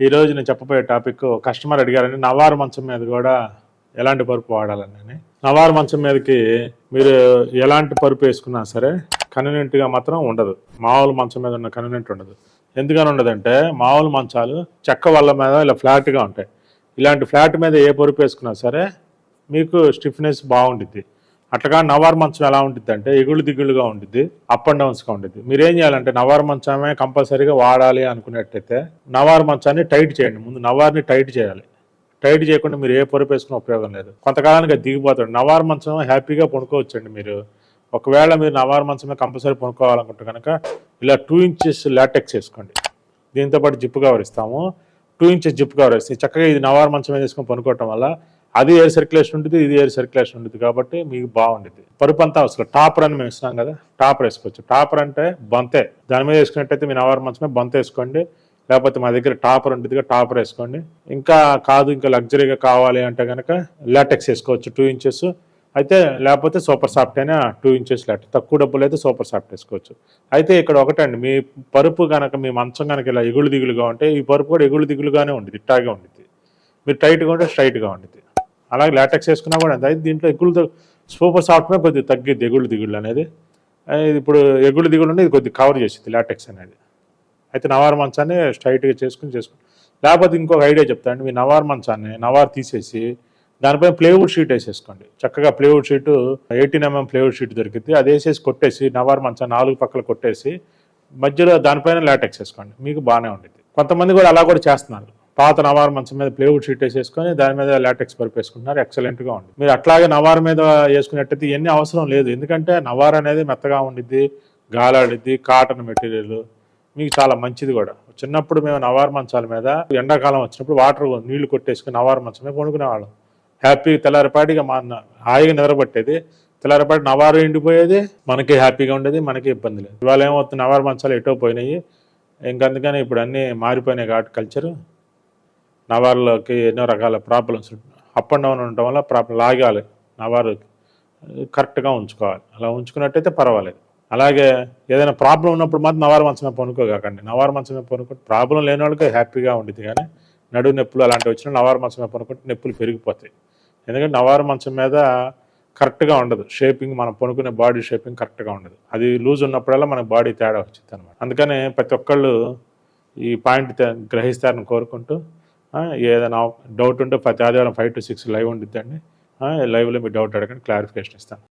ఈ రోజు నేను చెప్పబోయే టాపిక్ కస్టమర్ అడిగారని నవారు మంచం మీద కూడా ఎలాంటి పరుపు వాడాలని నవారు మంచం మీదకి మీరు ఎలాంటి పరుపు వేసుకున్నా సరే కన్వీనెంట్గా మాత్రం ఉండదు. మామూలు మంచం మీద ఉన్న కన్వీనెంట్ ఉండదు. ఎందుకని ఉండదంటే మామూలు మంచాలు చెక్క వల్ల మీద ఇలా ఫ్లాట్గా ఉంటాయి. ఇలాంటి ఫ్లాట్ మీద ఏ పరుపు వేసుకున్నా సరే మీకు స్టిఫ్నెస్ బాగుంటుంది అట్లాగా నవార్ మంచం ఎలా ఉంటుంది అంటే ఎగుళ్ళు దిగుళ్ళుగా ఉంటుంది అప్ అండ్ డౌన్స్గా ఉంటుంది మీరు ఏం చేయాలంటే నవార్ మంచమే కంపల్సరీగా వాడాలి అనుకున్నట్టయితే నవార్ మంచాన్ని టైట్ చేయండి. ముందు నవార్ని టైట్ చేయాలి. టైట్ చేయకుండా మీరు ఏ పొరుపు వేసుకున్న ఉపయోగం లేదు. కొంతకాలానికి అది దిగిపోతాడు నవార్ మంచం హ్యాపీగా పడుకోవచ్చండి మీరు. ఒకవేళ మీరు నవార్ మంచమే కంపల్సరీ పడుకోవాలనుకుంటే కనుక ఇలా టూ ఇంచెస్ లాటెక్స్ వేసుకోండి. దీంతో పాటు జిప్ కవర్ ఇస్తాము. టూ ఇంచెస్ జిప్ కవర్ ఇస్తే చక్కగా ఇది నవార్ మంచం మీద వేసుకొని పనుకోవటం వల్ల అది ఎయిర్ సర్క్యులేషన్ ఉంటుంది ఇది ఎయిర్ సర్క్యులేషన్ ఉంటుంది కాబట్టి మీకు బాగుంటుంది పరుపు అంతా అవసరం టాపర్ అని మేము ఇస్తున్నాం కదా టాపర్ వేసుకోవచ్చు. టాపర్ అంటే బంతే. దాని మీద వేసుకున్నట్టయితే మీ నవార్ మంచమే బంత వేసుకోండి. లేకపోతే మా దగ్గర టాపర్ ఉంటుంది టాపర్ వేసుకోండి. ఇంకా కాదు ఇంకా లగ్జరీగా కావాలి అంటే కనుక లాటెక్స్ వేసుకోవచ్చు టూ ఇంచెస్ అయితే లేకపోతే సూపర్ సాఫ్ట్ అయినా టూ ఇంచెస్ లాటెక్స్ తక్కువ డబ్బులు అయితే సూపర్ సాఫ్ట్ వేసుకోవచ్చు. అయితే ఇక్కడ ఒకటండి మీ పరుపు కనుక మీ మంచం కనుక ఇలా ఎగులు దిగులుగా ఉంటే ఈ పరుపు కూడా ఎగులు దిగులుగానే ఉంటుంది ఇట్టాగే ఉంటుంది మీరు టైట్గా ఉంటే స్ట్రైట్గా ఉంటుంది అలాగే లాటెక్స్ వేసుకున్నా కూడా అంతే అయితే దీంట్లో ఎగులు సూపర్ సాఫ్ట్వేర్ కొద్దిగా తగ్గిద్ది ఎగుళ్ళు దిగుళ్ళు అనేది. ఇది ఇప్పుడు ఎగుళ్ళు దిగుళ్ళు అనేది కొద్దిగా కవర్ చేసింది లాటెక్స్ అనేది. అయితే నవార్ మంచాన్ని స్ట్రైట్గా చేసుకుని చేసుకుని లేకపోతే ఇంకొక ఐడియా చెప్తాను. మీ నవార్ మంచాన్ని నవార్ తీసేసి దానిపైన ప్లేవుడ్ షీట్ వేసేసుకోండి. చక్కగా plywood sheet eighteen mm plywood sheet దొరికింది అది వేసేసి కొట్టేసి నవార్ మంచాన్ని నాలుగు పక్కల కొట్టేసి మధ్యలో దానిపైన లాటెక్స్ వేసుకోండి. మీకు బాగానే ఉండేది కొంతమంది కూడా అలా కూడా చేస్తున్నారు. పాత నవార్ మంచం మీద ప్లేవుడ్ షీట్ వేసేసుకొని దాని మీద లాటెక్స్ పరుపు వేసుకుంటున్నారు. ఎక్సలెంట్గా ఉంది. మీరు అట్లాగే నవార్ మీద వేసుకున్నట్టయితే ఇవన్నీ అవసరం లేదు. ఎందుకంటే నవార్ అనేది మెత్తగా ఉండిద్ది గాలాడిద్ది కాటన్ మెటీరియల్. మీకు చాలా మంచిది కూడా. చిన్నప్పుడు మేము నవార్ మంచాల మీద ఎండాకాలం వచ్చినప్పుడు వాటర్ నీళ్ళు కొట్టేసుకుని నవార్ మంచం మీద కొనుక్కునేవాళ్ళం హ్యాపీ తెల్లారిపాటిగా మా హాయిగా నిద్రపట్టేది. తెల్లారిపాటి నవారు ఎండిపోయేది మనకి హ్యాపీగా ఉండేది మనకి ఇబ్బంది లేదు. ఇవాళ ఏమవుతుంది? నవార్ మంచాలు ఎటో పోయినాయి. ఇంకందుకని ఇప్పుడు అన్నీ మారిపోయినాయి కాబట్టి కల్చరు నవార్లోకి ఎన్నో రకాల ప్రాబ్లమ్స్ అప్ అండ్ డౌన్ ఉండటం వల్ల ప్రాబ్లం లాగాలి. నవారు కరెక్ట్గా ఉంచుకోవాలి. అలా ఉంచుకున్నట్టయితే పర్వాలేదు. అలాగే ఏదైనా ప్రాబ్లం ఉన్నప్పుడు మాత్రం నవారు మంచమే పనుకోకండి నవారు మంచమే పనుకుంటే ప్రాబ్లం లేని వాళ్ళకి హ్యాపీగా ఉండేది కానీ నడువు నొప్పులు అలాంటివి వచ్చినా నవారు మంచమే పనుకుంటే నొప్పులు పెరిగిపోతాయి. ఎందుకంటే నవారు మంచం మీద కరెక్ట్గా ఉండదు. షేపింగ్ మనం పనుకునే బాడీ షేపింగ్ కరెక్ట్గా ఉండదు. అది లూజ్ ఉన్నప్పుడల్లా మన బాడీ తేడా వచ్చింది అనమాట అందుకని ప్రతి ఒక్కళ్ళు ఈ పాయింట్ గ్రహిస్తారని కోరుకుంటూ ఏదైనా డౌట్ ఉంటే ప్రతి ఆదివారం ఫైవ్ టు సిక్స్ లైవ్ ఉండిద్దండి. లైవ్లో మీ డౌట్ అడగండి క్లారిఫికేషన్ ఇస్తాను